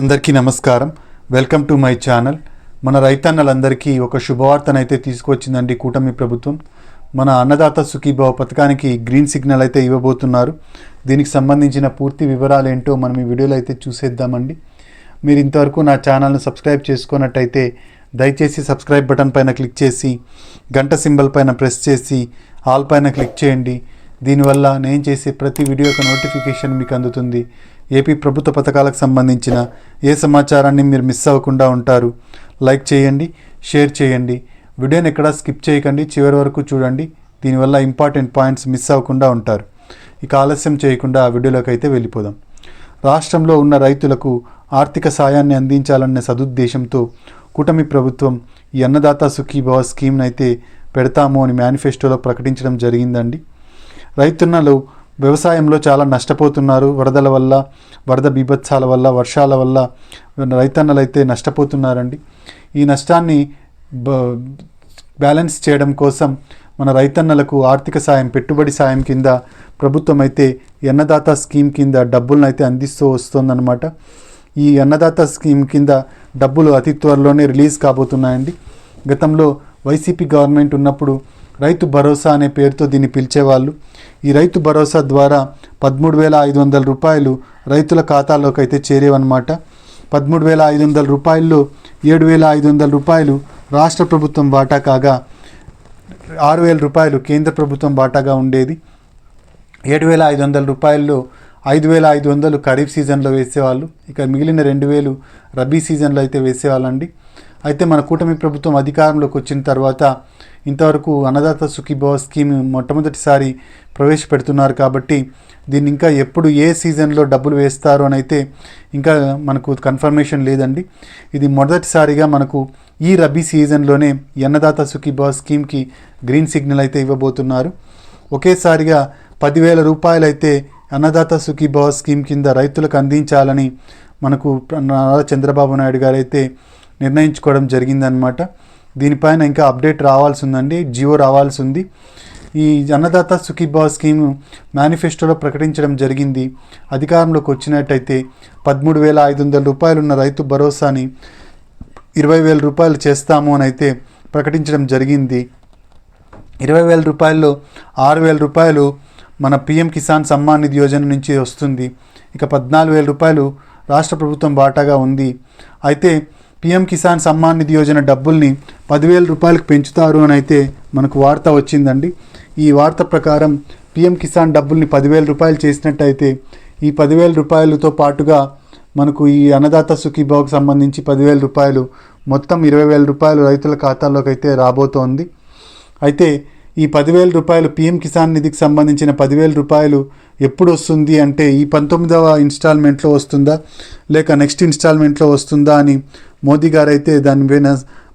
అందరికీ నమస్కారం. Welcome to my channel. మన రైతన్నలందరికీ ఒక శుభవార్తనైతే తీసుకొచ్చిందండి కూటమి ప్రభుత్వం. మన అన్నదాత సుఖీభావ పథకానికి గ్రీన్ సిగ్నల్ అయితే ఇవ్వబోతున్నారు. దీనికి సంబంధించిన పూర్తి వివరాలు ఏంటో మనం ఈ వీడియోలో అయితే చూసేద్దామండి. మీరు ఇంతవరకు నా ఛానల్ను సబ్స్క్రైబ్ చేసుకున్నట్టయితే దయచేసి సబ్స్క్రైబ్ బటన్ పైన క్లిక్ చేసి గంట సింబల్ పైన ప్రెస్ చేసి ఆల్ పైన క్లిక్ చేయండి. దీనివల్ల నేను చేసే ప్రతి వీడియో యొక్క నోటిఫికేషన్ మీకు అందుతుంది. ఏపీ ప్రభుత్వ పథకాలకు సంబంధించిన ఏ సమాచారాన్ని మీరు మిస్ అవ్వకుండా ఉంటారు లైక్ చేయండి షేర్ చేయండి. వీడియోని ఎక్కడా స్కిప్ చేయకండి చివరి వరకు చూడండి. దీనివల్ల ఇంపార్టెంట్ పాయింట్స్ మిస్ అవ్వకుండా ఉంటారు. ఇక ఆలస్యం చేయకుండా ఆ వీడియోలోకి అయితే వెళ్ళిపోదాం. రాష్ట్రంలో ఉన్న రైతులకు ఆర్థిక సాయాన్ని అందించాలన్న సదుద్దేశంతో కూటమి ప్రభుత్వం ఈ అన్నదాత సుఖీభవ స్కీమ్ని అయితే పెడతాము అని మేనిఫెస్టోలో ప్రకటించడం జరిగిందండి. రైతున్నలో వ్యవసాయంలో చాలా నష్టపోతున్నారు. వరదల వల్ల వరద బీభత్సాల వల్ల వర్షాల వల్ల రైతన్నలైతే నష్టపోతున్నారండి. ఈ నష్టాన్ని బ్యాలెన్స్ చేయడం కోసం మన రైతన్నలకు ఆర్థిక సాయం పెట్టుబడి సాయం కింద ప్రభుత్వం అయితే అన్నదాత స్కీమ్ కింద డబ్బులను అయితే అందిస్తూ వస్తుందన్నమాట. ఈ అన్నదాత స్కీమ్ కింద డబ్బులు అతి త్వరలోనే రిలీజ్ కాబోతున్నాయండి. గతంలో వైసీపీ గవర్నమెంట్ ఉన్నప్పుడు రైతు భరోసా అనే పేరుతో దీన్ని పిలిచేవాళ్ళు. ఈ రైతు భరోసా ద్వారా పదమూడు వేల ఐదు వందల రూపాయలు రైతుల ఖాతాలోకి అయితే చేరేవన్నమాట. పదమూడు వేల ఐదు వందల రూపాయల్లో ఏడు వేల ఐదు వందల రూపాయలు రాష్ట్ర ప్రభుత్వం వాటా కాగా ఆరు వేల రూపాయలు కేంద్ర ప్రభుత్వం వాటాగా ఉండేది. ఏడు వేల ఐదు వందల రూపాయల్లో ఐదు వేల ఐదు వందలు ఖరీఫ్ సీజన్లో వేసేవాళ్ళు. ఇక మిగిలిన రెండు వేలు రబీ సీజన్లో అయితే వేసేవాళ్ళండి. అయితే మన కూటమి ప్రభుత్వం అధికారంలోకి వచ్చిన తర్వాత ఇంతవరకు అన్నదాత సుఖీభవ స్కీమ్ మొట్టమొదటిసారి ప్రవేశపెడుతున్నారు కాబట్టి దీన్ని ఇంకా ఎప్పుడు ఏ సీజన్లో డబ్బులు వేస్తారు అని అయితే ఇంకా మనకు కన్ఫర్మేషన్ లేదండి. ఇది మొదటిసారిగా మనకు ఈ రబీ సీజన్లోనే అన్నదాత సుఖీభవ స్కీమ్కి గ్రీన్ సిగ్నల్ అయితే ఇవ్వబోతున్నారు. ఒకేసారిగా పదివేల రూపాయలు అయితే అన్నదాత సుఖీభవ స్కీమ్ కింద రైతులకు అందించాలని మనకు నారా చంద్రబాబు నాయుడు గారు అయితే నిర్ణయించుకోవడం జరిగిందనమాట దీనిపైన ఇంకా అప్డేట్ రావాల్సి ఉందండి జియో రావాల్సి ఉంది ఈ అన్నదాత సుఖీభావ స్కీమ్ మేనిఫెస్టోలో ప్రకటించడం జరిగింది. అధికారంలోకి వచ్చినట్టయితే పదమూడు వేల ఐదు వందల రూపాయలు ఉన్న రైతు భరోసాని ఇరవై వేల రూపాయలు చేస్తాము అని అయితే ప్రకటించడం జరిగింది. ఇరవై వేల రూపాయల్లో ఆరు వేల రూపాయలు మన పిఎం కిసాన్ సమ్మాన్ నిధి యోజన నుంచి వస్తుంది. ఇక పద్నాలుగు వేల రూపాయలు రాష్ట్ర ప్రభుత్వం వాటాగా ఉంది. అయితే పిఎం కిసాన్ సమ్మాన్ నిధి యోజన డబ్బుల్ని పదివేల రూపాయలకు పెంచుతారు అని అయితే మనకు వార్త వచ్చిందండి. ఈ వార్త ప్రకారం పిఎం కిసాన్ డబ్బుల్ని పదివేల రూపాయలు చేసినట్టయితే ఈ పదివేల రూపాయలతో పాటుగా మనకు ఈ అన్నదాత సుఖీభావకు సంబంధించి పదివేల రూపాయలు మొత్తం ఇరవై వేల రూపాయలు రైతుల ఖాతాల్లోకి అయితే రాబోతోంది. అయితే ఈ పదివేల రూపాయలు పిఎం కిసాన్ నిధికి సంబంధించిన పదివేల రూపాయలు ఎప్పుడు వస్తుంది అంటే ఈ పంతొమ్మిదవ ఇన్స్టాల్మెంట్లో వస్తుందా? లేక నెక్స్ట్ ఇన్స్టాల్మెంట్లో వస్తుందా అని మోదీ గారు అయితే దానిపైన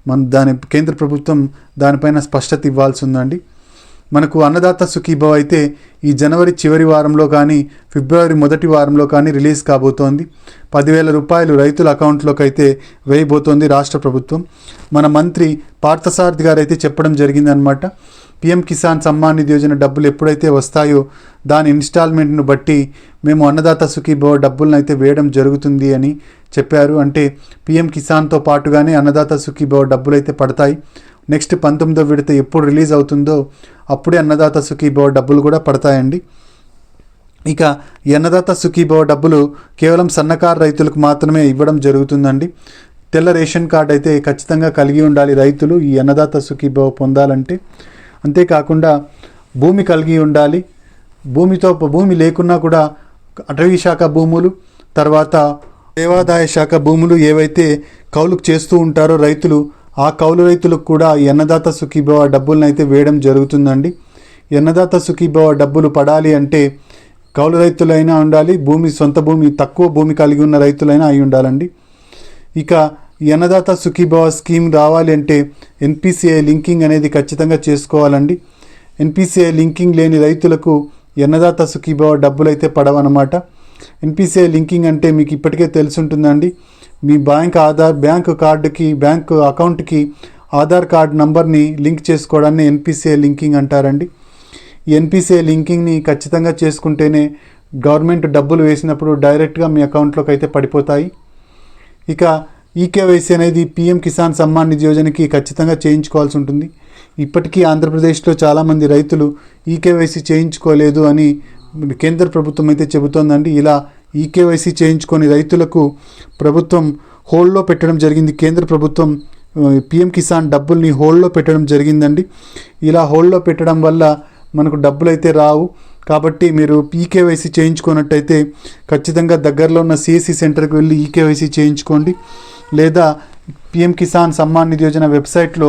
మన దాని కేంద్ర ప్రభుత్వం దానిపైన స్పష్టత ఇవ్వాల్సి ఉందండి మనకు అన్నదాత సుఖీభావ్ అయితే ఈ జనవరి చివరి వారంలో కానీ ఫిబ్రవరి మొదటి వారంలో కానీ రిలీజ్ కాబోతోంది. పదివేల రూపాయలు రైతుల అకౌంట్లోకి అయితే వేయబోతోంది రాష్ట్ర ప్రభుత్వం. మన మంత్రి పార్థసారథి గారు అయితే చెప్పడం జరిగిందనమాట పిఎం కిసాన్ సమ్మాన్ నిధి యోజన డబ్బులు ఎప్పుడైతే వస్తాయో దాని ఇన్స్టాల్మెంట్ను బట్టి మేము అన్నదాత సుఖీభవ డబ్బులను అయితే వేయడం జరుగుతుంది అని చెప్పారు. అంటే పిఎం కిసాన్తో పాటుగానే అన్నదాత సుఖీభవ డబ్బులు అయితే పడతాయి. నెక్స్ట్ పంతొమ్మిదో విడత ఎప్పుడు రిలీజ్ అవుతుందో అప్పుడే అన్నదాత సుఖీభవ డబ్బులు కూడా పడతాయండి. ఇక అన్నదాత సుఖీభవ డబ్బులు కేవలం సన్నకారు రైతులకు మాత్రమే ఇవ్వడం జరుగుతుందండి. తెల్ల రేషన్ కార్డు అయితే ఖచ్చితంగా కలిగి ఉండాలి రైతులు ఈ అన్నదాత సుఖీభవ పొందాలంటే. అంతేకాకుండా భూమి కలిగి ఉండాలి. భూమితో భూమి లేకున్నా కూడా అటవీ శాఖ భూములు తర్వాత దేవాదాయ శాఖ భూములు ఏవైతే కౌలుకు చేస్తూ ఉంటారో రైతులు ఆ కౌలు రైతులకు కూడా ఎన్నదాత అన్నదాత సుఖీభవ డబ్బులను అయితే వేయడం జరుగుతుందండి. ఎన్నదాత అన్నదాత సుఖీభవ డబ్బులు పడాలి అంటే కౌలు రైతులైనా ఉండాలి భూమి సొంత భూమి తక్కువ భూమి కలిగి ఉన్న రైతులైనా అయి ఉండాలండి. ఇక ఈ అన్నదాత సుఖీభవ స్కీమ్ రావాలి అంటే ఎన్పిసిఐ లింకింగ్ అనేది ఖచ్చితంగా చేసుకోవాలండి. ఎన్పిసిఐ లింకింగ్ లేని రైతులకు ఈ అన్నదాత సుఖీభవ డబ్బులు అయితే పడవన్నమాట. ఎన్పిసిఐ లింకింగ్ అంటే మీకు ఇప్పటికే తెలుసుంటుందండి. మీ బ్యాంక్ ఆధార్ బ్యాంక్ కార్డుకి బ్యాంక్ అకౌంట్కి ఆధార్ కార్డ్ నంబర్ని లింక్ చేసుకోవడాన్ని ఎన్పిసిఐ లింకింగ్ అంటారండి. ఈ ఎన్పిసిఐ లింకింగ్ని ఖచ్చితంగా చేసుకుంటేనే గవర్నమెంట్ డబ్బులు వేసినప్పుడు డైరెక్ట్గా మీ అకౌంట్లోకి అయితే పడిపోతాయి. ఇక ఈకేవైసీ అనేది పీఎం కిసాన్ సమ్మాన్ నిధి యోజనకి ఖచ్చితంగా చేయించుకోవాల్సి ఉంటుంది. ఇప్పటికీ ఆంధ్రప్రదేశ్లో చాలామంది రైతులు ఈకేవైసీ చేయించుకోలేదు అని కేంద్ర ప్రభుత్వం అయితే చెబుతోందండి. ఇలా ఈకేవైసీ చేయించుకొని రైతులకు ప్రభుత్వం హోల్డ్లో పెట్టడం జరిగింది. కేంద్ర ప్రభుత్వం పిఎం కిసాన్ డబ్బుల్ని హోల్డ్లో పెట్టడం జరిగిందండి. ఇలా హోల్డ్లో పెట్టడం వల్ల మనకు డబ్బులు అయితే రావు. కాబట్టి మీరు ఈకేవైసీ చేయించుకున్నట్టయితే ఖచ్చితంగా దగ్గరలో ఉన్న సిఎస్సి సెంటర్కి వెళ్ళి ఈకేవైసీ చేయించుకోండి. లేదా పిఎం కిసాన్ సమ్మాన్ నిధి యోజన వెబ్సైట్లో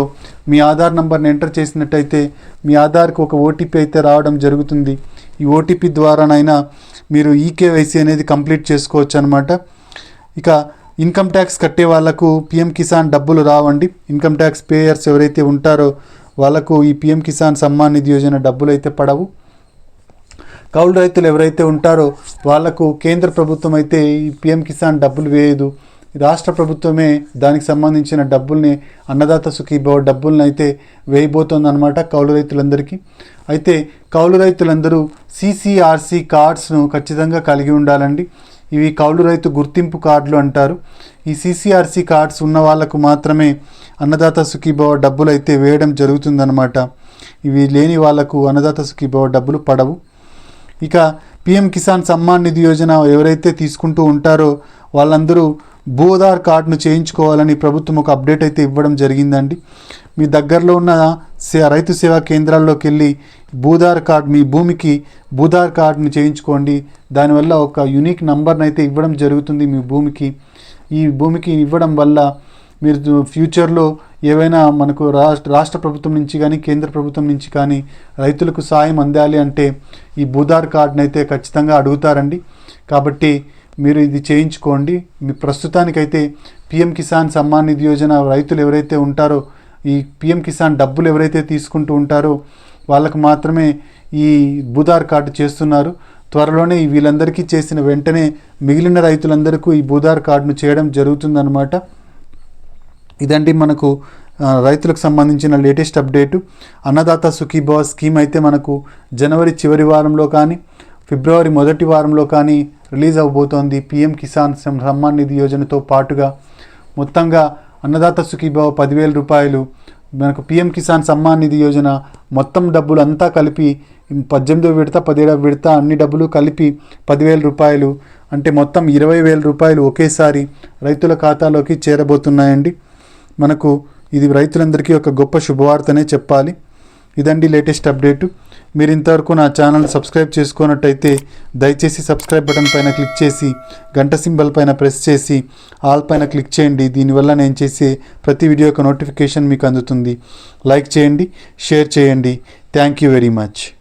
మీ ఆధార్ నంబర్ని ఎంటర్ చేసినట్టయితే మీ ఆధార్కు ఒక ఓటీపీ అయితే రావడం జరుగుతుంది. ఈ ఓటీపీ ద్వారానైనా మీరు ఈకేవైసీ అనేది కంప్లీట్ చేసుకోవచ్చు అనమాట ఇక ఇన్కమ్ ట్యాక్స్ కట్టే వాళ్ళకు పిఎం కిసాన్ డబ్బులు రావండి. ఇన్కమ్ ట్యాక్స్ పేయర్స్ ఎవరైతే ఉంటారో వాళ్ళకు ఈ పిఎం కిసాన్ సమ్మాన్ నిధి యోజన డబ్బులు అయితే పడవు. కౌలు రైతులు ఎవరైతే ఉంటారో వాళ్ళకు కేంద్ర ప్రభుత్వం అయితే ఈ పిఎం కిసాన్ డబ్బులు వేయదు. రాష్ట్ర ప్రభుత్వమే దానికి సంబంధించిన డబ్బుల్ని అన్నదాత సుఖీభవ డబ్బుల్ని అయితే వేయబోతోందనమాట కౌలు రైతులందరికీ. అయితే కౌలు రైతులందరూ సిసిఆర్సి కార్డ్స్ను ఖచ్చితంగా కలిగి ఉండాలండి. ఇవి కౌలు రైతు గుర్తింపు కార్డులు అంటారు. ఈ సిసిఆర్సి కార్డ్స్ ఉన్న వాళ్ళకు మాత్రమే అన్నదాత సుఖీభవ డబ్బులు అయితే వేయడం జరుగుతుందన్నమాట. ఇవి లేని వాళ్ళకు అన్నదాత సుఖీభవ డబ్బులు పడవు. ఇక పిఎం కిసాన్ సమ్మాన్ నిధి యోజన ఎవరైతే తీసుకుంటూ ఉంటారో వాళ్ళందరూ భూధార్ కార్డును చేయించుకోవాలని ప్రభుత్వం ఒక అప్డేట్ అయితే ఇవ్వడం జరిగిందండి. మీ దగ్గరలో ఉన్న సే రైతు సేవా కేంద్రాల్లోకి వెళ్ళి భూధార్ కార్డ్ మీ భూమికి భూధార్ కార్డుని చేయించుకోండి. దానివల్ల ఒక యునిక్ నంబర్ని అయితే ఇవ్వడం జరుగుతుంది మీ భూమికి. ఈ భూమికి ఇవ్వడం వల్ల మీరు ఫ్యూచర్లో ఏవైనా మనకు రాష్ట్ర రాష్ట్ర ప్రభుత్వం నుంచి కానీ కేంద్ర ప్రభుత్వం నుంచి కానీ రైతులకు సాయం అందాలి అంటే ఈ భూదార్ కార్డును అయితే ఖచ్చితంగా అడుగుతారండి. కాబట్టి మీరు ఇది చేయించుకోండి. మీ ప్రస్తుతానికైతే పిఎం కిసాన్ సమ్మాన్ నిధి యోజన రైతులు ఎవరైతే ఉంటారో ఈ పిఎం కిసాన్ డబ్బులు ఎవరైతే తీసుకుంటూ ఉంటారో వాళ్ళకు మాత్రమే ఈ భూదార్ కార్డు చేస్తున్నారు. త్వరలోనే వీళ్ళందరికీ చేసిన వెంటనే మిగిలిన రైతులందరికీ ఈ భూదార్ కార్డును చేయడం జరుగుతుందన్నమాట. ఇదండి మనకు రైతులకు సంబంధించిన latest update. Annadata Sukhibhava scheme అయితే మనకు జనవరి చివరి వారంలో కానీ ఫిబ్రవరి మొదటి వారంలో కానీ రిలీజ్ అవ్వబోతోంది. పిఎం కిసాన్ సమ్మాన్ నిధి యోజనతో పాటుగా మొత్తంగా అన్నదాత సుఖీభవ పదివేల రూపాయలు మనకు పిఎం కిసాన్ సమ్మాన్ నిధి యోజన మొత్తం డబ్బులు అంతా కలిపి పద్దెనిమిదో విడత పదిహేడవ విడత అన్ని డబ్బులు కలిపి పదివేల రూపాయలు అంటే మొత్తం ఇరవై వేల రూపాయలు ఒకేసారి రైతుల ఖాతాలోకి చేరబోతున్నాయండి. మనకు ఇది రైతులందరికీ ఒక గొప్ప శుభవార్తనే చెప్పాలి. ఇదండి లేటెస్ట్ అప్డేటు. మీరు ఇంతవరకు నా ఛానల్ సబ్స్క్రైబ్ చేసుకున్నట్టయితే దయచేసి సబ్స్క్రైబ్ బటన్ పైన క్లిక్ చేసి గంట సింబల్ పైన ప్రెస్ చేసి ఆల్ పైన క్లిక్ చేయండి. దీనివల్ల నేను చేసే ప్రతి వీడియో యొక్క నోటిఫికేషన్ మీకు అందుతుంది. లైక్ చేయండి షేర్ చేయండి. Thank you very much.